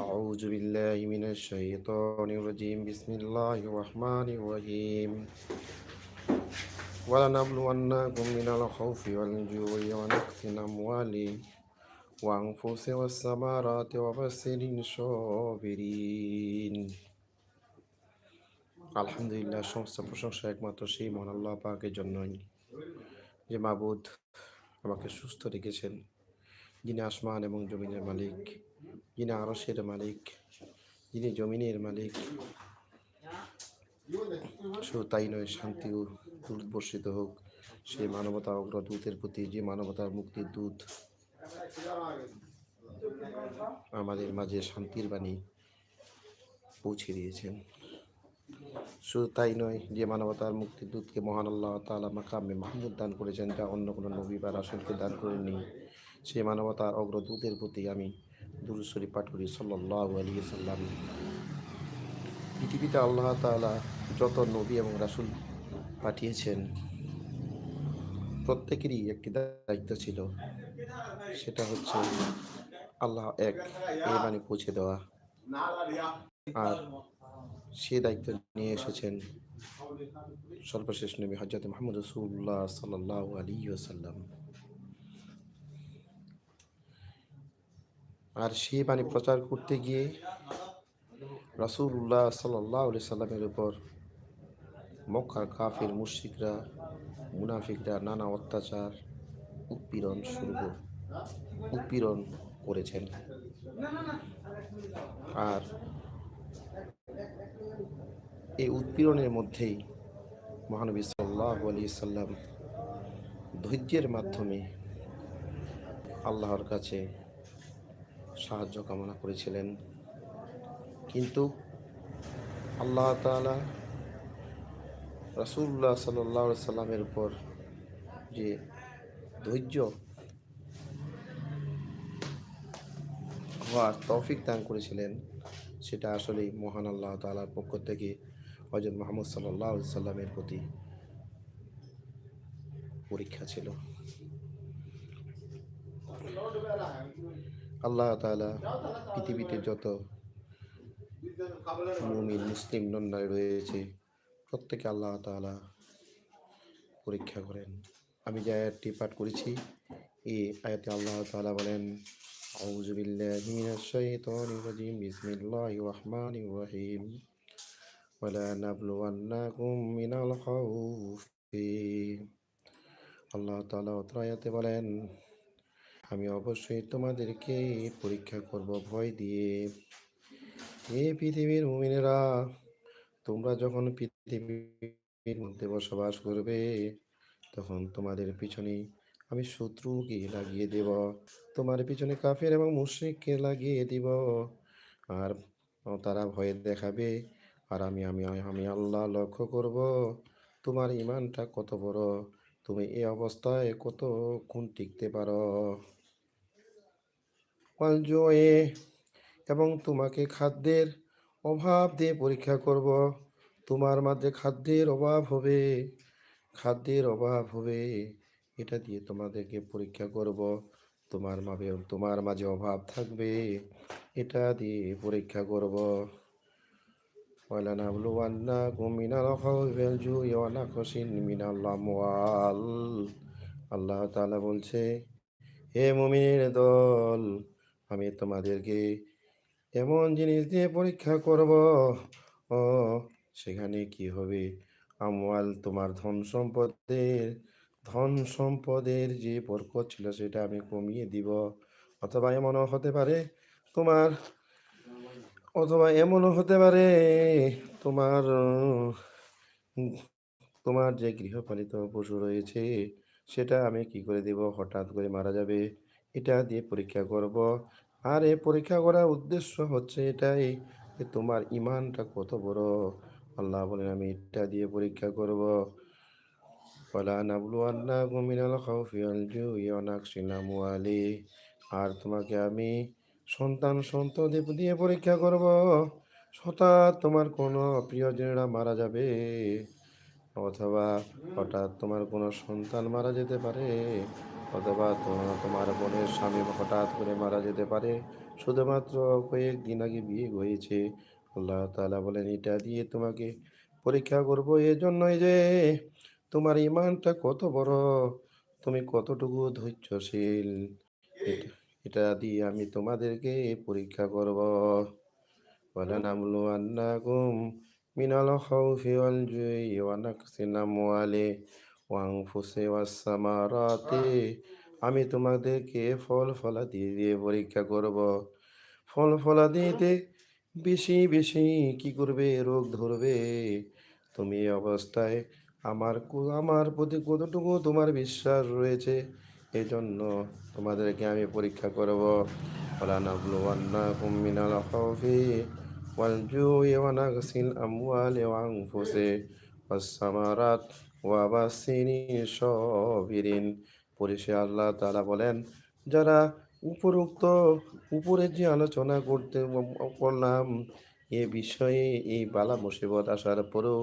أعوذ بالله من الشيطان الرجيم بسم الله الرحمن الرحيم ولنبلونكم من الخوف والجوع ونقص الأموال وأنفس والثمرات وبشر الصابرين আলহামদুলিল্লাহ সমস্ত প্রশংসা একমাত্র সেই মহান আল্লাহ পাকের জন্যই যে মাবুদ আমাকে সুস্থ রেখেছেন যিনি আসমান এবং জমিনের মালিক, যিনি আরসের মালিক, যিনি জমিনের মালিক। শুধু তাই নয়, শান্তি ও বর্ষিত হোক। সেই মানবতা অগ্রদূতের প্রতি, যে মানবতার মুক্তির দূত। আমাদের মাঝে শান্তির বাণী পৌঁছে দিয়েছেন। শুধু তাই নয়, যে মানবতার মুক্তির দূতকে মহান আল্লাহ তালা মাকামে মাহমুদ দান করেছেন, যা অন্য কোনো নবী বা রাসুলকে দান করেননি। সেই মানবতার অগ্রদূতের প্রতি আমি দুরুশ্বরী পাঠ করি সাল্লাহ আলী সাল্লাম। পৃথিবীতে আল্লাহ তালা যত নবী এবং রাসুল পাঠিয়েছেন, প্রত্যেকেরই একটি দায়িত্ব ছিল, সেটা হচ্ছে আল্লাহ এক এই বাণী পৌঁছে দেওয়া। আর সে দায়িত্ব নিয়ে এসেছেন সর্বশেষ নবী হজরত মাহমুদ রসুল্লাহ সাল্লাহ আলী সাল্লাম আর সেই বাণী প্রচার করতে গিয়ে রাসুল্লাহ সাল্লাহ সাল্লামের উপর মক্কার কাফের মুশিকরা মুনাফিকরা নানা অত্যাচার, উৎপীড়ন শুরু উৎপীড়ন করেছেন। আর এই উৎপীড়নের মধ্যেই মহানবী সাল্লাহ আলী সাল্লাম ধৈর্যের মাধ্যমে আল্লাহর কাছে সাহায্য কামনা করেছিলেন। কিন্তু আল্লাহ তালা রাসুল্লাহ সাল্লাহ সাল্লামের উপর যে ধৈর্য হওয়ার তৌফিক দান করেছিলেন, সেটা আসলেই মহান আল্লাহ তালার পক্ষ থেকে হজরত মাহমুদ সাল্লাহ সাল্লামের প্রতি পরীক্ষা ছিল। আল্লাহ তালা পৃথিবীতে যত মুমিন মুসলিম নন্নায় রয়েছে প্রত্যেকে আল্লাহ তালা পরীক্ষা করেন আমি যে আয়াতটি পাঠ করেছি এই আয়াতে আল্লাহ তালা বলেন أعوذ بالله من الشيطان الرجيم بسم الله الرحمن الرحيم ولا نبلونكم من الخوف আল্লাহ তালা অত্রায়াতে বলেন আমি অবশ্যই তোমাদেরকে পরীক্ষা করব, ভয় দিয়ে। এ পৃথিবীর মুমিনেরা, তোমরা যখন পৃথিবীর মধ্যে বসবাস করবে, তখন তোমাদের পিছনে আমি শত্রুকে লাগিয়ে দেব, তোমার পিছনে কাফের এবং মুশ্রিককে লাগিয়ে দিব। আর তারা ভয়ে দেখাবে, আর আমি আমি আমি আল্লাহ লক্ষ্য করব, তোমার ইমানটা কত বড়? তুমি এই অবস্থায় কত খুন টিকতে পারো? জয়ে এবং তোমাকে খাদ্যের অভাব দিয়ে পরীক্ষা করব তোমার মাঝে খাদ্যের অভাব হবে খাদ্যের অভাব হবে এটা দিয়ে তোমাদেরকে পরীক্ষা করব তোমার মাঝে তোমার মাঝে অভাব থাকবে এটা দিয়ে পরীক্ষা করব ولنبلونكم من الخوف والجوع ونقص من الأموال আল্লাহ তাআলা বলছে হে মুমিনের দল আমি তোমাদেরকে এমন জিনিস দিয়ে পরীক্ষা করব। ও, সেখানে কি হবে? আমওয়াল তোমার ধন সম্পদের ধন সম্পদের যে বরকত ছিল সেটা আমি কমিয়ে দিব। অথবা এমনও হতে পারে, তোমার অথবা এমনও হতে পারে, তোমার তোমার যে গৃহপালিত পশু রয়েছে সেটা আমি কি করে দেব? হঠাৎ করে মারা যাবে। এটা দিয়ে পরীক্ষা করব। আর এ পরীক্ষা করার উদ্দেশ্য হচ্ছে এটাই যে তোমার ইমানটা কত বড়। আল্লাহ বলেন, আমি এটা দিয়ে পরীক্ষা করব। ফলা নাবলু আল্লাহ মিনাল খাউফিয়াল জু ইয়নাক সিনামুয়ালি আর তোমাকে আমি সন্তান সন্ত দিয়ে পরীক্ষা করব। হঠাৎ তোমার কোনো প্রিয়জনেরা মারা যাবে। অথবা হঠাৎ তোমার কোনো সন্তান মারা যেতে পারে। অথবা তোমার বোনের স্বামী হঠাৎ করে মারা যেতে পারে, শুধুমাত্র কয়েকদিন আগে বিয়ে হয়েছে। আল্লাহ তালা বলেন, এটা দিয়ে তোমাকে পরীক্ষা করব এজন্যই যে তোমার ইমানটা কত বড়, তুমি কতটুকু ধৈর্যশীল। এটা দিয়ে আমি তোমাদেরকে পরীক্ষা করব। বলেন আমলু আন্না গুম মিনাল হাউ ফিওয়াল জুই ওয়ানাকসিনা মোয়ালে ওয়াংফুসে ওয়াসামারাতে আমি তোমাদেরকে ফল ফলা দিয়ে দিয়ে পরীক্ষা করব। ফল ফলা দিতে হ্যাঁ। বেশি বেশি কি করবে? রোগ ধরবে। তুমি এই অবস্থায় আমার আমার প্রতি কতটুকু তোমার বিশ্বাস রয়েছে? এই জন্য তোমাদেরকে আমি পরীক্ষা করব। ওলানাবলুয়ান্নাকুম মিনাল والثمرات وبشر الصابرين পরিশে আল্লাহ তাআলা বলেন যারা উপরোক্ত উপরে যে আলোচনা করতে করলাম এ বিষয়ে এই বালা মুসিবত আসার পরেও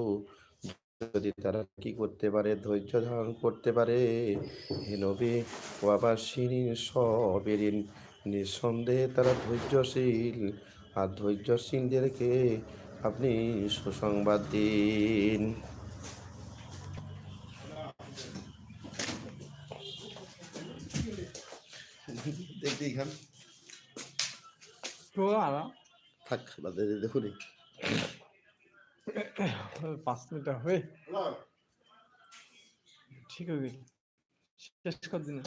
যদি তারা কি করতে পারে ধৈর্য ধারণ করতে পারে হে নবী ও আবার শিরিন সবেরিন নিঃসন্দেহে তারা ধৈর্যশীল আর ধৈর্যশীলদেরকে আপনি সুসংবাদ দিন খান থাক বাদে দেখুন পাঁচ মিনিট হবে। ঠিক আছে শেষ কর দিন।